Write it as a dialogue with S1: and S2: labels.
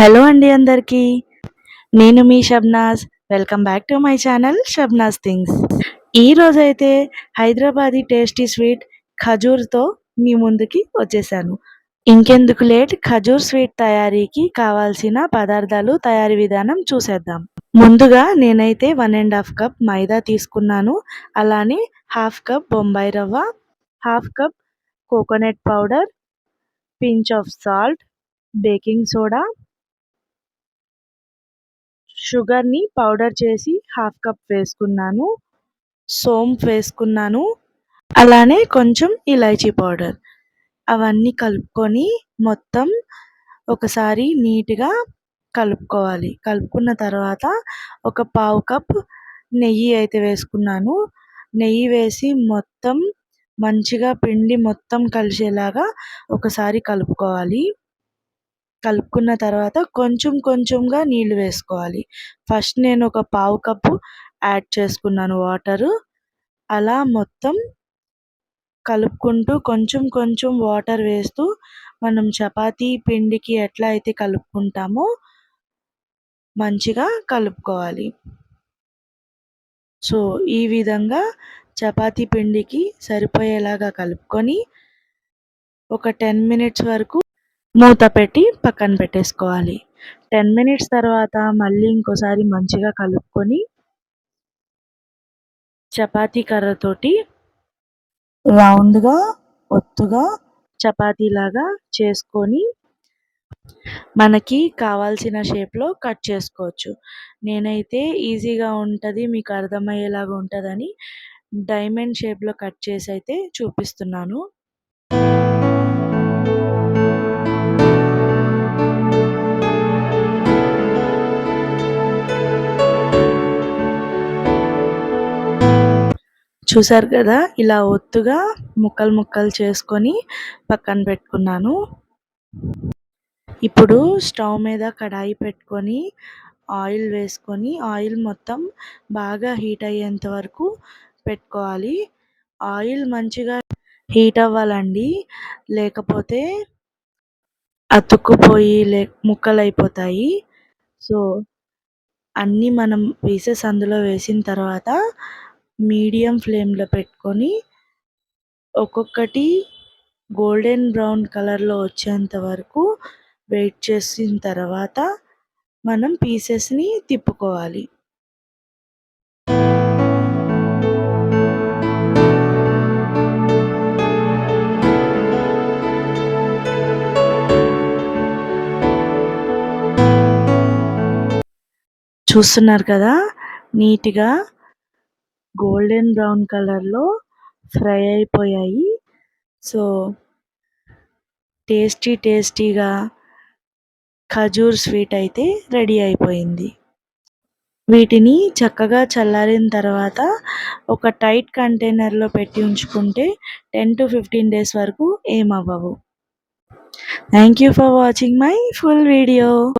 S1: Hello అండి అందరికీ. నేను మీ Shabnaz. Welcome back to my channel Shabnaz things. ఈరోజైతే హైదరాబాదీ టేస్టీ స్వీట్ ఖజూర్తో మీ ముందుకి వచ్చేసాను. ఇంకెందుకు లేట్ ఖజూర్ స్వీట్ తయారీకి కావాల్సిన పదార్థాలు తయారీ విధానం చూసేద్దాం. ముందుగా నేనైతే one and half cup maida తీసుకున్నాను. అలానే హాఫ్ కప్ బొంబాయి రవ్వ half cup coconut powder pinch of salt baking soda షుగర్ని పౌడర్ చేసి హాఫ్ కప్ వేసుకున్నాను సోంపు వేసుకున్నాను అలానే కొంచెం ఇలాచీ పౌడర్. అవన్నీ కలుపుకొని మొత్తం ఒకసారి నీట్గా కలుపుకోవాలి. కలుపుకున్న తర్వాత ఒక పావు కప్ నెయ్యి అయితే వేసుకున్నాను. నెయ్యి వేసి మొత్తం మంచిగా పిండి మొత్తం కలిసేలాగా ఒకసారి కలుపుకోవాలి. కలుపుకున్న తర్వాత కొంచెం కొంచెంగా నీళ్ళు వేసుకోవాలి. ఫస్ట్ నేను ఒక పావు కప్పు యాడ్ చేసుకున్నాను వాటరు. అలా మొత్తం కలుపుకుంటూ కొంచెం కొంచెం వాటర్ వేస్తూ మనం చపాతీ పిండికి ఎట్లా అయితే కలుపుకుంటామో మంచిగా కలుపుకోవాలి. సో ఈ విధంగా చపాతీ పిండికి సరిపోయేలాగా కలుపుకొని ఒక టెన్ మినిట్స్ వరకు మూత పెట్టి పక్కన పెట్టేసుకోవాలి. టెన్ మినిట్స్ తర్వాత మళ్ళీ ఇంకోసారి మంచిగా కలుపుకొని చపాతీ కర్రతోటి రౌండ్గా ఒత్తుగా చపాతీలాగా చేసుకొని మనకి కావాల్సిన షేప్లో కట్ చేసుకోవచ్చు. నేనైతే ఈజీగా ఉంటుంది మీకు అర్థమయ్యేలాగా ఉంటుందని డైమండ్ షేప్లో కట్ చేసి అయితే చూపిస్తున్నాను. చూసారు కదా? ఇలా ఒత్తుగా ముక్కలు ముక్కలు చేసుకొని పక్కన పెట్టుకున్నాను. ఇప్పుడు స్టవ్ మీద కడాయి పెట్టుకొని ఆయిల్ వేసుకొని ఆయిల్ మొత్తం బాగా హీట్ అయ్యేంత వరకు పెట్టుకోవాలి. ఆయిల్ మంచిగా హీట్ అవ్వాలండి. లేకపోతే అతుక్కుపోయి లే ముక్కలు అయిపోతాయి సో అన్నీ మనం పీసెస్ అందులో వేసిన తర్వాత మీడియం ఫ్లేమ్లో పెట్టుకొని ఒక్కొక్కటి గోల్డెన్ బ్రౌన్ కలర్లో వచ్చేంత వరకు వెయిట్ చేసిన తర్వాత మనం పీసెస్ని తిప్పుకోవాలి. చూస్తున్నారు కదా? నీట్గా గోల్డెన్ బ్రౌన్ కలర్లో ఫ్రై అయిపోయాయి. సో టేస్టీ టేస్టీగా ఖజూర్ స్వీట్ అయితే రెడీ అయిపోయింది. వీటిని చక్కగా చల్లారిన తర్వాత ఒక టైట్ కంటైనర్లో పెట్టి ఉంచుకుంటే టెన్ టు ఫిఫ్టీన్ డేస్ వరకు ఏమవ్వవు. Thank you for watching my full video.